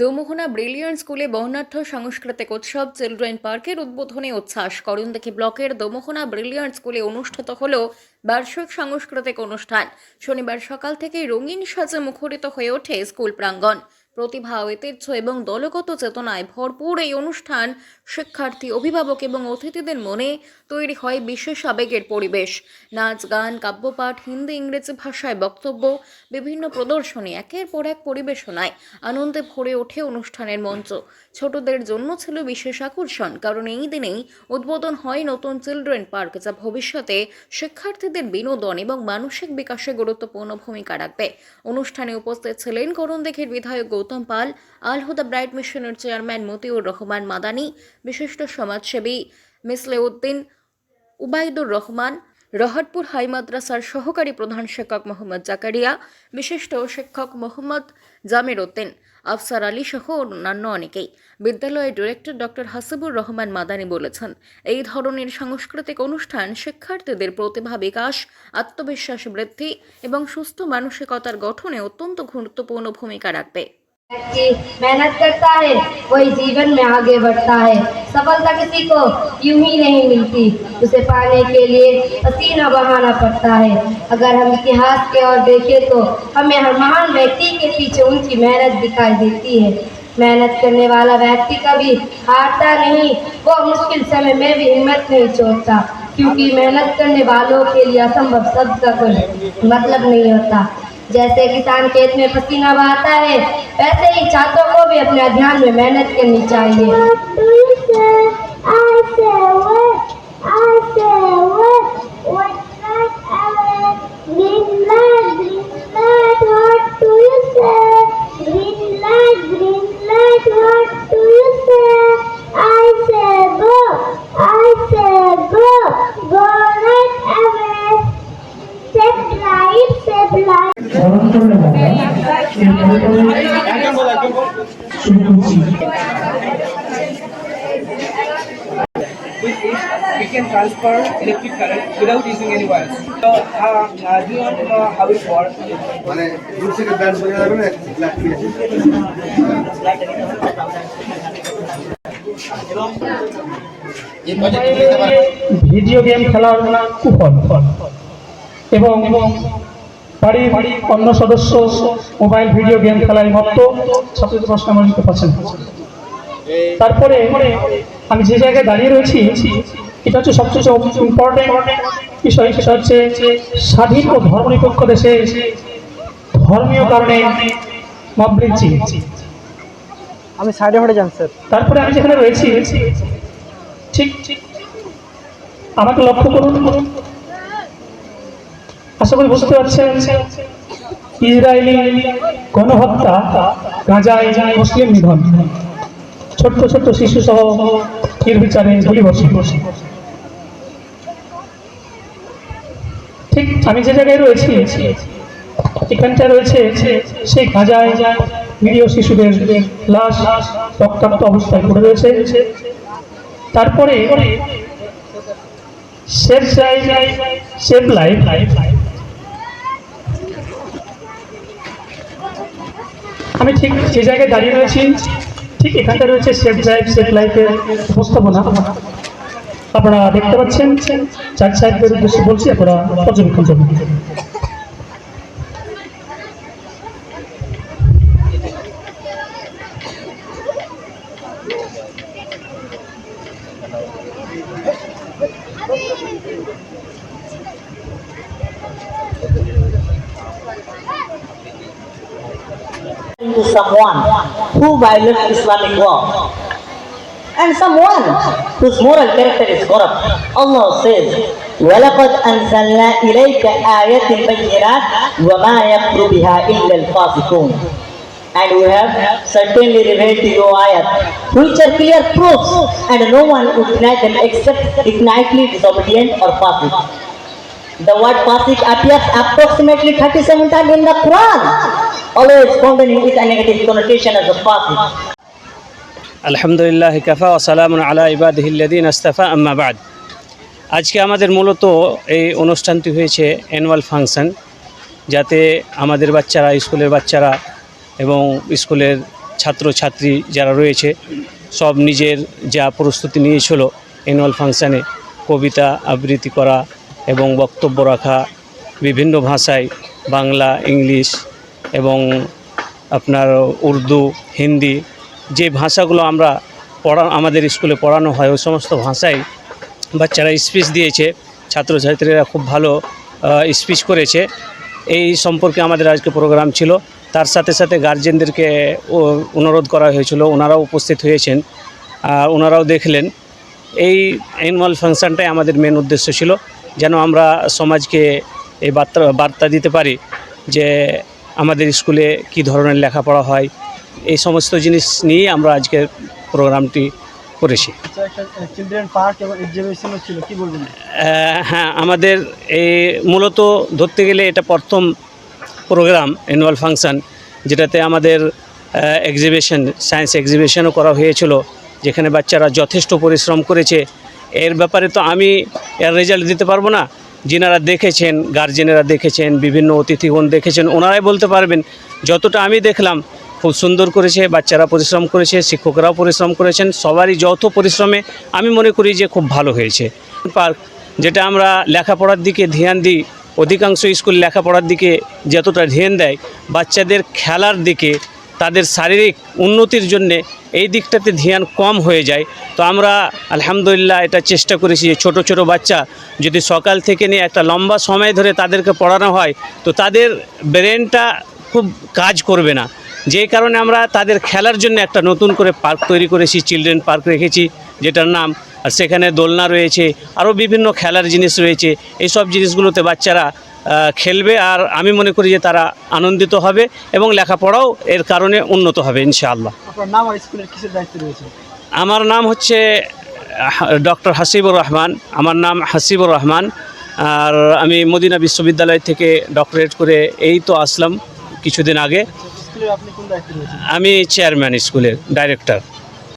Domohana brilliant স্কুলে বর্ণাঢ্য সাংস্কৃতিক উৎসব চিলড্রেন পার্কের উদ্বোধনে উচ্ছ্বাস। করণদেখি ব্লকের দোমোহনা ব্রিলিয়ান্ট স্কুলে অনুষ্ঠিত হল বার্ষিক সাংস্কৃতিক অনুষ্ঠান। শনিবার সকাল থেকে রঙিন সাজে মুখরিত হয়ে ওঠে স্কুল প্রাঙ্গণ। প্রতিভা ঐতিহ্য এবং দলগত চেতনায় ভরপুর এই অনুষ্ঠান শিক্ষার্থী, অভিভাবক এবং অতিথিদের মনে তৈরি হয় বিশেষ আবেগের পরিবেশ। নাচ, গান, কাব্যপাঠ, হিন্দি, ইংরেজি ভাষায় বক্তব্য, বিভিন্ন প্রদর্শনী একের পর এক পরিবেশনায় আনন্দে ভরে ওঠে অনুষ্ঠানের মঞ্চ। ছোটদের জন্য ছিল বিশেষ আকর্ষণ, কারণ এই দিনেই উদ্বোধন হয় নতুন চিলড্রেন পার্ক, যা ভবিষ্যতে শিক্ষার্থীদের বিনোদন এবং মানসিক বিকাশে গুরুত্বপূর্ণ ভূমিকা রাখবে। অনুষ্ঠানে উপস্থিত ছিলেন করণদেখের বিধায়ক গৌতম পাল, আলহুদা ব্রাইট মিশনের চেয়ারম্যান মতিউর রহমান মাদানী বিশিষ্ট সমাজসেবী মিসলে উদ্দিন উবাইদুর রহমান রহটপুর হাই মাদ্রাসার সহকারী প্রধান শিক্ষক মোহাম্মদ জাকারিয়া, বিশিষ্ট শিক্ষক মোহাম্মদ জামির উদ্দিন, আফসার আলী সহ অন্যান্য অনেকেই। বিদ্যালয়ের ডিরেক্টর ডক্টর হাসিবুর রহমান মাদানী বলেছেন, এই ধরনের সাংস্কৃতিক অনুষ্ঠান শিক্ষার্থীদের প্রতিভা বিকাশ, আত্মবিশ্বাস বৃদ্ধি এবং সুস্থ মানসিকতার গঠনে অত্যন্ত গুরুত্বপূর্ণ ভূমিকা রাখবে। व्यक्ति मेहनत करता है, वही जीवन में आगे बढ़ता है। सफलता किसी को यूँ ही नहीं मिलती। उसे पाने के लिए पसीना बहाना पड़ता है। अगर हम इतिहास के ओर देखें तो हमें हर महान व्यक्ति के पीछे उनकी मेहनत दिखाई देती है। मेहनत करने वाला व्यक्ति कभी हारता नहीं, वो मुश्किल समय में भी हिम्मत नहीं छोड़ता। क्योंकि मेहनत करने वालों के लिए असंभव शब्द का कोई मतलब नहीं होता। जैसे किसान खेत में पसीना बहाता है, वैसे ही छात्रों को भी अपने अध्ययन में मेहनत करनी चाहिए। শুরু we can transfer electric current without using any wires. So, uh, uh, do you know how it works? মানে ভিডিও গেম খেলার কুফল এবং বাড়ির অন্য সদস্য মোবাইল ভিডিও গেম খেলায় মত্ত ছাত্রদের প্রশ্ন আমার নিতে পারছেন তারপরে আমি যে জায়গায় দাঁড়িয়ে রয়েছি এটা হচ্ছে সবচেয়ে ইম্পর্টেন্ট বিষয় সেটা হচ্ছে স্বাধীন ও ধর্মনিরপেক্ষ দেশে ধর্মীয় কারণে মব লিঞ্চিং আমি সাইডে হটে যান স্যার। তারপরে আমি যেখানে রয়েছি ঠিক ঠিক আমাকে লক্ষ্য করুন। আশা করি বুঝতে পারছেন, ইসরায়েলি গণহত্যা গাজায় মুসলিম নিধন। ছোট্ট ছোট্ট শিশু সহ নির্বিচারে গুলি বসে ঠিক আমি যে জায়গায় রয়েছি এখানটা রয়েছে সেই গাজায় নিরীহ শিশুদের লাশ রক্তাক্ত অবস্থায় পড়ে রয়েছে। তারপরে সেফ সেফ লাইফ। আমি ঠিক যে জায়গায় দাঁড়িয়ে রয়েছি। ঠিক এখানটা রয়েছে সেফ লাইফ সেফ লাইফের উপস্থাপনা। আপনারা দেখতে পাচ্ছেন চার সাহেবের উদ্দেশ্যে বলছি, আপনারা পর্যবেক্ষণ to someone who violates Islamic law and someone whose moral character is corrupt. Allah says, وَلَقَدْ أَنزَلْنَا إِلَيْكَ آيَةٍ بَيِّنَاتٍ وَمَا يَكْفُرُ بِهَا إِلَّا الْفَاسِقُونَ And we have certainly revealed to you ayat, which are clear proofs, and no one would deny them except ignitely disobedient or fasiq. The word fasik appears approximately 37 times in the Quran, Always connoting with a negative connotation as a fasik. আলহামদুলিল্লাহ কাফা ওসালাম আলা ইবাদিহিল্লাদিন আস্তাফা আম্মা বাদ আজকে আমাদের মূলত এই অনুষ্ঠানটি হয়েছে অ্যানুয়াল ফাংশন যাতে আমাদের বাচ্চারা, স্কুলের বাচ্চারা এবং স্কুলের ছাত্রছাত্রী যারা রয়েছে, সব নিজের যা প্রস্তুতি নিয়েছিল অ্যানুয়াল ফাংশানে কবিতা আবৃত্তি করা এবং বক্তব্য রাখা, বিভিন্ন ভাষায় বাংলা, ইংলিশ এবং আপনার উর্দু, হিন্দি যে ভাষাগুলো আমরা পড়া, আমাদের স্কুলে পড়ানো হয়, ওই সমস্ত ভাষায় বাচ্চারা স্পিচ দিয়েছে। ছাত্রছাত্রীরা খুব ভালো স্পিচ করেছে। এই সম্পর্কে আমাদের আজকে প্রোগ্রাম ছিল। তার সাথে সাথে গার্জেনদেরকে অনুরোধ করা হয়েছিল। ওনারাও উপস্থিত হয়েছেন। আর ওনারাও দেখলেন। এই অ্যানুয়াল ফাংশনটাই আমাদের মেন উদ্দেশ্য ছিল। যেন আমরা সমাজকে এই বার্তা বার্তা দিতে পারি যে আমাদের স্কুলে কি ধরনের লেখাপড়া হয় এই সমস্ত জিনিস নিয়ে আমরা আজকের প্রোগ্রামটি করেছি। আহ, হ্যাঁ আমাদের এই মূলত ধরতে গেলে এটা প্রথম প্রোগ্রাম অ্যানুয়াল ফাংশন যেটাতে আমাদের এক্সিবিশন সায়েন্স এক্সিবিশনও করা হয়েছিল যেখানে বাচ্চারা যথেষ্ট পরিশ্রম করেছে। এর ব্যাপারে তো আমি এর রেজাল্ট দিতে পারব না যিনারা দেখেছেন গার্জেনেরা দেখেছেন, বিভিন্ন অতিথিগণ দেখেছেন, ওনারাই বলতে পারবেন, যতটা আমি দেখলাম, খুব সুন্দর করেছে, বাচ্চারা পরিশ্রম করেছে, শিক্ষকরাও পরিশ্রম করেছেন, সবারই যৌথ পরিশ্রমে আমি মনে করি যে খুব ভালো হয়েছে। পার্ক, যেটা আমরা লেখাপড়ার দিকে ধ্যান দিই, অধিকাংশ স্কুল লেখাপড়ার দিকে যতটা ধ্যান দেয়, বাচ্চাদের খেলার দিকে, তাদের শারীরিক উন্নতির জন্যে এই দিকটাতে ধ্যান কম হয়ে যায়। তো আমরা আলহামদুলিল্লাহ এটা চেষ্টা করেছি যে ছোটো ছোটো বাচ্চা যদি সকাল থেকে নিয়ে একটা লম্বা সময় ধরে তাদেরকে পড়ানো হয়, তো তাদের ব্রেনটা খুব কাজ করবে না। যেই কারণে আমরা তাদের খেলার জন্য একটা নতুন করে পার্ক তৈরি করেছি, চিলড্রেন পার্ক রেখেছি, যেটার নাম, আর সেখানে দোলনা রয়েছে, আরও বিভিন্ন খেলার জিনিস রয়েছে। এইসব জিনিসগুলোতে বাচ্চারা খেলবে আর আমি মনে করি যে তারা আনন্দিত হবে এবং লেখাপড়াও এর কারণে উন্নত হবে ইনশাআল্লাহ। নাম স্কুলের কিসের দায়িত্ব রয়েছে? আমার নাম হচ্ছে ডক্টর হাসিবুর রহমান। আমার নাম হাসিবুর রহমান। আর আমি মদিনা বিশ্ববিদ্যালয় থেকে ডক্টরেট করে এই তো আসলাম কিছুদিন আগে। দায়িত্ব রয়েছে আমি চেয়ারম্যান স্কুলের ডাইরেক্টর।